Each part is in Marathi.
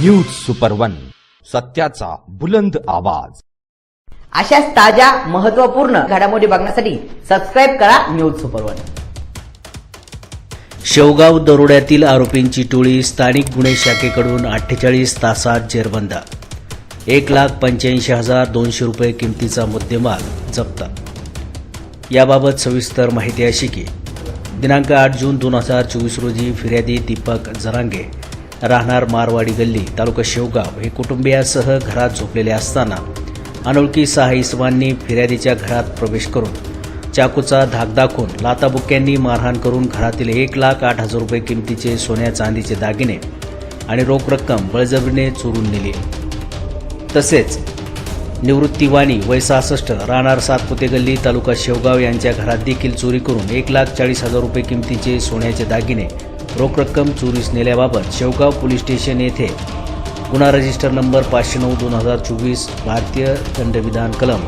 न्यूज सुपर वन सत्याचा बुलंद आवाज. अशाच ताज्या महत्त्वपूर्ण घडामोडी बघण्यासाठी सबस्क्राईब करा न्यूज सुपर वन शेवगाव दरोड्यातील आरोपींची टोळी स्थानिक गुन्हे शाखेकडून अठ्ठेचाळीस तासात जेरबंद. एक लाख पंच्याऐंशी हजार दोनशे रुपये किमतीचा मुद्देमाल जप्त. याबाबत सविस्तर माहिती अशी की दिनांक आठ जून दोन हजार चोवीस रोजी फिर्यादी दीपक जरांगे राहणार मारवाडी गल्ली तालुका शेवगाव हे कुटुंबियासह घरात झोपलेले असताना अनोळखी सहा इसमांनी फिर्यादीच्या घरात प्रवेश करून चाकूचा धाक दाखवून लाताबुक्यांनी मारहाण करून घरातील एक लाख आठ हजार रुपये किमतीचे सोन्या चांदीचे दागिने आणि रोख रक्कम बळजबरीने चोरून नेली. तसेच निवृत्तीवाणी वय सहासष्ट राहणार सातपुते गल्ली तालुका शेवगाव यांच्या घरात देखील चोरी करून एक लाख चाळीस हजार रुपये किमतीचे सोन्याचे दागिने रोख रक्कम चोरीस नेल्याबाबत शेवगाव पोलीस स्टेशन येथे गुन्हा रजिस्टर नंबर पाचशे नऊ दोन हजार चोवीस भारतीय दंडविधान कलम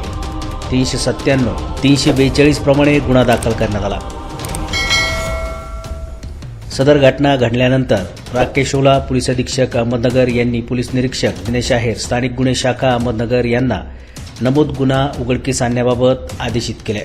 तीनशे सत्त्याण्णव तीनशे बेचाळीस प्रमाणे गुन्हा दाखल करण्यात आला. सदर घटना घडल्यानंतर राकेशोला पोलीस अधीक्षक अहमदनगर यांनी पोलीस निरीक्षक दिनेश आहेर स्थानिक गुन्हे शाखा अहमदनगर यांना नमूद गुन्हा उघडकीस आणण्याबाबत आदेशित केले.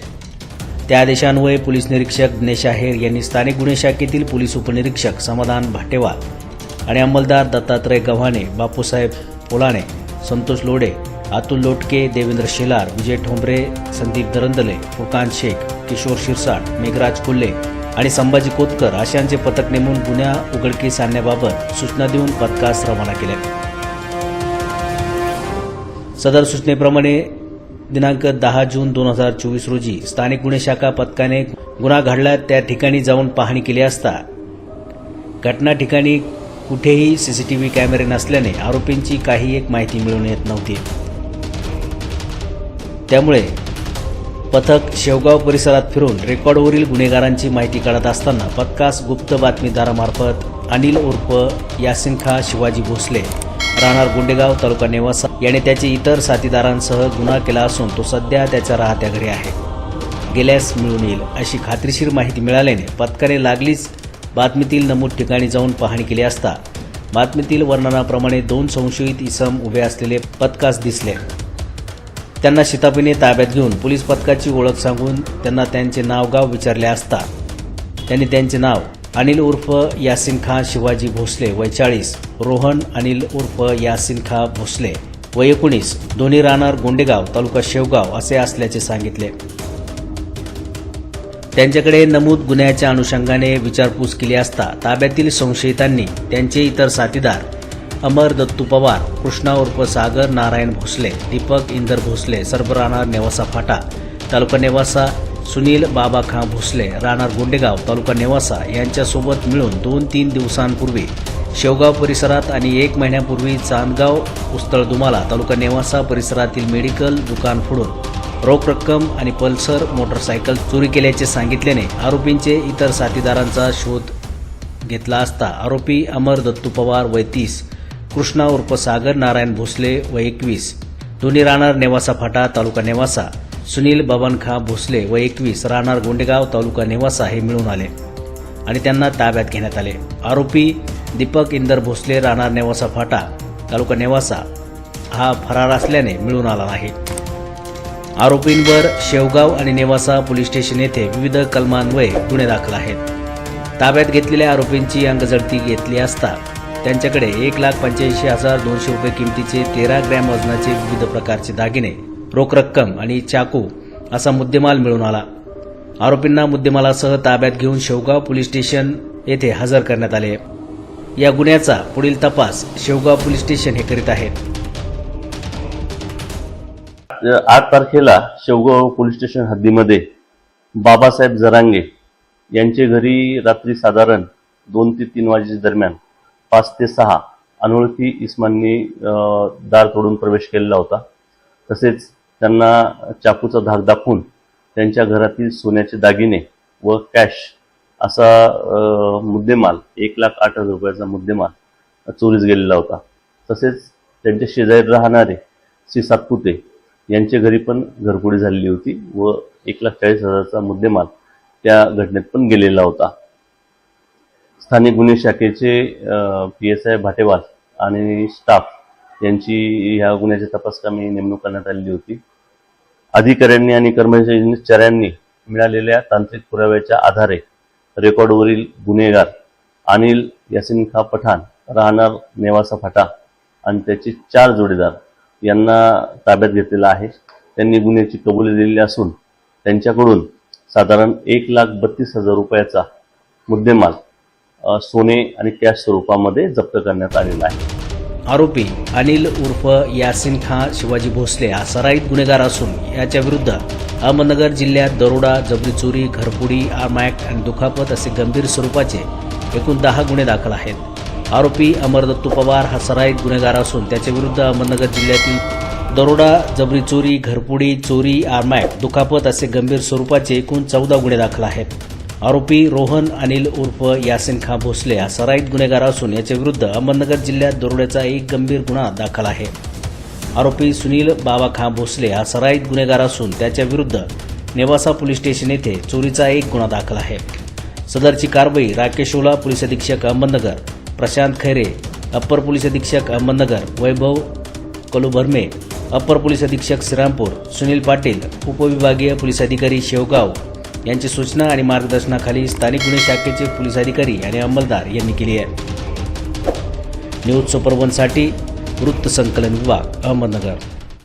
त्या आदेशान्वये पोलीस निरीक्षक दिनेश आहेर यांनी स्थानिक गुन्हे शाखेतील पोलीस उपनिरीक्षक समाधान भाटेवाल आणि अंमलदार दत्तात्रय गव्हाणे बापूसाहेब पोलाणे संतोष लोडे अतुल लोटके देवेंद्र शेलार विजय ठोंबरे संदीप दरंदले फुकान शेख किशोर शिरसाट मेघराज कुल्ले आणि संभाजी कोतकर अशांचे पथक नेमून गुन्हा उघडकीस आणण्याबाबत सूचना देऊन पथकास रवाना केल्या सदर सूचनेप्रमाणे दिनांक दहा जून दोन हजार चोवीस रोजी स्थानिक गुन्हे शाखा पथकाने गुन्हा घडला त्या ठिकाणी जाऊन पाहणी केली असता. घटना ठिकाणी कुठेही सीसीटीव्ही कॅमेरे नसल्याने आरोपींची काही एक माहिती मिळून येत नव्हती. त्यामुळे पथक शेवगाव परिसरात फिरून रेकॉर्डवरील गुन्हेगारांची माहिती काढत असताना पथकास गुप्त बातमीदारामार्फत अनिल उर्फ यासिन खा शिवाजी भोसले राहणार गुंडेगाव तालुका नेवासा. याने त्याचे इतर साथीदारांसह गुन्हा केला असून तो सध्या त्याच्या राहत्या घरी आहे. गेल्यास मिळून येईल अशी खात्रीशीर माहिती मिळाल्याने पथकाने लागलीच बातमीतील नमूद ठिकाणी जाऊन पाहणी केली असता बातमीतील वर्णनाप्रमाणे दोन संशयित इसम उभे असलेले पथकास दिसले. त्यांना शितापीने ताब्यात घेऊन पोलीस पथकाची ओळख सांगून त्यांना त्यांचे नाव गाव विचारले असता. त्यांनी त्यांचे नाव अनिल उर्फ यासिन खां शिवाजी भोसले वय चाळीस रोहन अनिल उर्फ यासिन खां भोसले. वय एकोणीस. दोन्ही राहणार गोंडेगाव तालुका शेवगाव असे असल्याचे सांगितले. त्यांच्याकडे नमूद गुन्ह्याच्या अनुषंगाने विचारपूस केली असता ताब्यातील संशयितांनी त्यांचे इतर साथीदार अमर दत्तू पवार कृष्णा उर्फ सागर नारायण भोसले दीपक इंदर भोसले सर्व राहणार नेवासा फाटा तालुका नेवासा सुनील बाबा खां भोसले राहणार गोंडेगाव तालुका नेवासा यांच्यासोबत मिळून दोन तीन दिवसांपूर्वी शेवगाव परिसरात आणि एक महिन्यापूर्वी चांदगाव उस्तळ दुमाला तालुका नेवासा परिसरातील मेडिकल दुकान फोडून रोख रक्कम आणि पल्सर मोटरसायकल चोरी केल्याचे सांगितल्याने आरोपींचे इतर साथीदारांचा शोध घेतला असता आरोपी अमर दत्तू पवार वय तीस कृष्णा उर्फ सागर नारायण भोसले वय एकवीस दोन्ही राहणार नेवासा फाटा तालुका नेवासा सुनील बबनखा भोसले व एकवीस राहणार गोंडेगाव तालुका नेवासा हे मिळून आले आणि त्यांना ताब्यात घेण्यात आले. आरोपी दीपक इंदर भोसले राहणार नेवासा फाटा तालुका नेवासा हा फरार असल्याने मिळून आला नाही. आरोपींवर शेवगाव आणि नेवासा पोलीस स्टेशन येथे विविध कलमान्वये गुन्हे दाखल आहेत. ताब्यात घेतलेल्या आरोपींची अंगजळती घेतली असता त्यांच्याकडे एक लाख पंच्याऐंशी हजार दोनशे रुपये किमतीचे तेरा ग्रॅम वजनाचे विविध प्रकारचे दागिने रोख रक्कम आणि चाकू असा मुद्देमाल मिळून आला. आरोपींना मुद्देमालासह ताब्यात घेऊन शेवगाव पोलीस स्टेशन येथे हजर करण्यात आले. या गुन्ह्याचा पुढील तपास शेवगाव पोलीस स्टेशन हे करीत आहे. आठ तारखेला शेवगाव पोलीस स्टेशन हद्दीमध्ये बाबासाहेब जरांगे यांचे घरी रात्री साधारण दोन ते तीन वाजेच्या दरम्यान पाच ते सहा अनोळखी इस्मांनी दार तोडून प्रवेश केलेला होता. तसेच त्यांना चाकूचा धाक दाखवून त्यांच्या घरातील सोन्याचे दागिने व कॅश असा मुद्देमाल एक लाख आठ हजार रुपयाचा मुद्देमाल चोरीस गेलेला होता. तसेच त्यांच्या शेजारी राहणारे श्री सातपुते यांच्या घरी पण घरफोडी झालेली होती व एक लाख चाळीस हजाराचा मुद्देमाल त्या घटनेत पण गेलेला होता. स्थानिक गुन्हे शाखेचे पी एस आय भाटेवाल आणि स्टाफ यांची ह्या गुन्ह्याच्या तपासकामी नेमणूक करण्यात आलेली होती. अधिकाऱ्यांनी आणि कर्मचाऱ्यांनी मिळालेल्या तांत्रिक पुराव्याच्या आधारे रेकॉर्डवरील गुन्हेगार अनिल यासिन खा पठाण राहणार नेवासा फाटा आणि त्याचे चार जोडीदार यांना ताब्यात घेतलेला आहे. त्यांनी गुन्ह्याची कबुली दिलेली असून त्यांच्याकडून साधारण एक लाख बत्तीस हजार रुपयाचा मुद्देमाल सोने आणि कॅश स्वरूपामध्ये जप्त करण्यात आलेला आहे. आरोपी अनिल उर्फ यासिन खान शिवाजी भोसले हा सराईत गुन्हेगार असून याच्या विरुद्ध अहमदनगर जिल्ह्यात दरोडा जबरी चोरी घरपुडी आर्मॅक्ट आणि दुखापत असे गंभीर स्वरूपाचे एकूण दहा गुन्हे दाखल आहेत. आरोपी अमरदत्तू पवार हा सराईत गुन्हेगार असून त्याच्या विरुद्ध अहमदनगर जिल्ह्यातील दरोडा जबरी चोरी घरपुडी चोरी आर्मॅक्ट दुखापत असे गंभीर स्वरूपाचे एकूण चौदा गुन्हे दाखल आहेत. आरोपी रोहन अनिल उर्फ यासिन खा भोसले हा सराईत गुन्हेगार असून याच्या विरुद्ध अहमदनगर जिल्ह्यात दरोड्याचा एक गंभीर गुन्हा दाखल आहे. आरोपी सुनील बाबा खा भोसले हा सराईत गुन्हेगार असून त्याच्या विरुद्ध नेवासा पोलीस स्टेशन येथे चोरीचा एक गुन्हा दाखल आहे. सदरची कारवाई राकेश ओला पोलीस अधीक्षक अहमदनगर प्रशांत खैरे अप्पर पोलीस अधीक्षक अहमदनगर वैभव कलुभरमे अप्पर पोलीस अधीक्षक श्रीरामपूर सुनील पाटील उपविभागीय पोलीस अधिकारी शेवगाव यांची सूचना आणि मार्गदर्शनाखाली स्थानिक गुन्हे शाखेचे पोलीस अधिकारी आणि अंमलदार यांनी केली आहे. न्यूज सुपरवनसाठी वृत्तसंकलन वृत्त संकलन विभाग अहमदनगर.